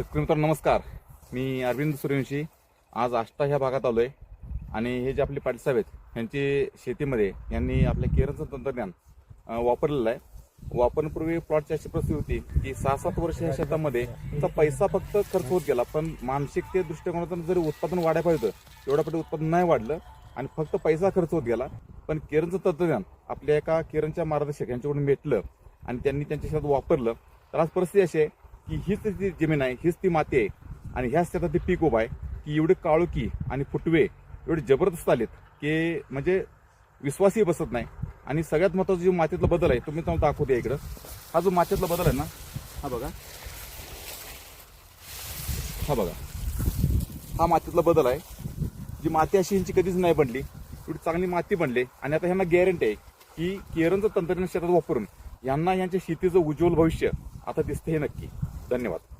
शेतकरी मित्रांनो नमस्कार. मी अरविंद सूर्यवंशी. आज आष्टा ह्या भागात आलो आहे आणि हे जे आपले पाटील साहेब आहेत यांची शेतीमध्ये यांनी आपल्या केरळचं तंत्रज्ञान वापरलेलं आहे. वापरण्यापूर्वी प्लॉटची अशी परिस्थिती होती की सहा सात वर्ष या शेतामध्ये पैसा फक्त खर्च होत गेला. पण मानसिकते दृष्टिकोनातून जरी उत्पादन वाढायला पाहिजे होतं एवढ्या पटी उत्पादन नाही वाढलं आणि फक्त पैसा खर्च होत गेला. पण केरळचं तंत्रज्ञान आपल्या एका केरळच्या मार्गदर्शक यांच्याकडून भेटलं आणि त्यांनी त्यांच्या शेतात वापरलं. तर आज परिस्थिती अशी आहे की हीच ती जमीन आहे हीच ती माती आहे. आणि ह्याच शेतात ते पीक उभं आहे की एवढे काळुकी आणि फुटवे एवढे जबरदस्त आलेत की म्हणजे विश्वासही बसत नाही. आणि सगळ्यात महत्त्वाचा जो मातीतला बदल आहे तुम्ही तुम्हाला दाखवते इकडं. हा जो मातीतला बदल आहे ना हा बघा. हा बघा. हा मातीतला बदल आहे. जी माती अशी यांची कधीच नाही बनली एवढी चांगली माती बनली. आणि आता ह्यांना गॅरंटी आहे की केरळचं तंत्रज्ञान शेतात वापरून यांना यांच्या शेतीचं उज्ज्वल भविष्य आता दिसते हे नक्की. धन्यवाद.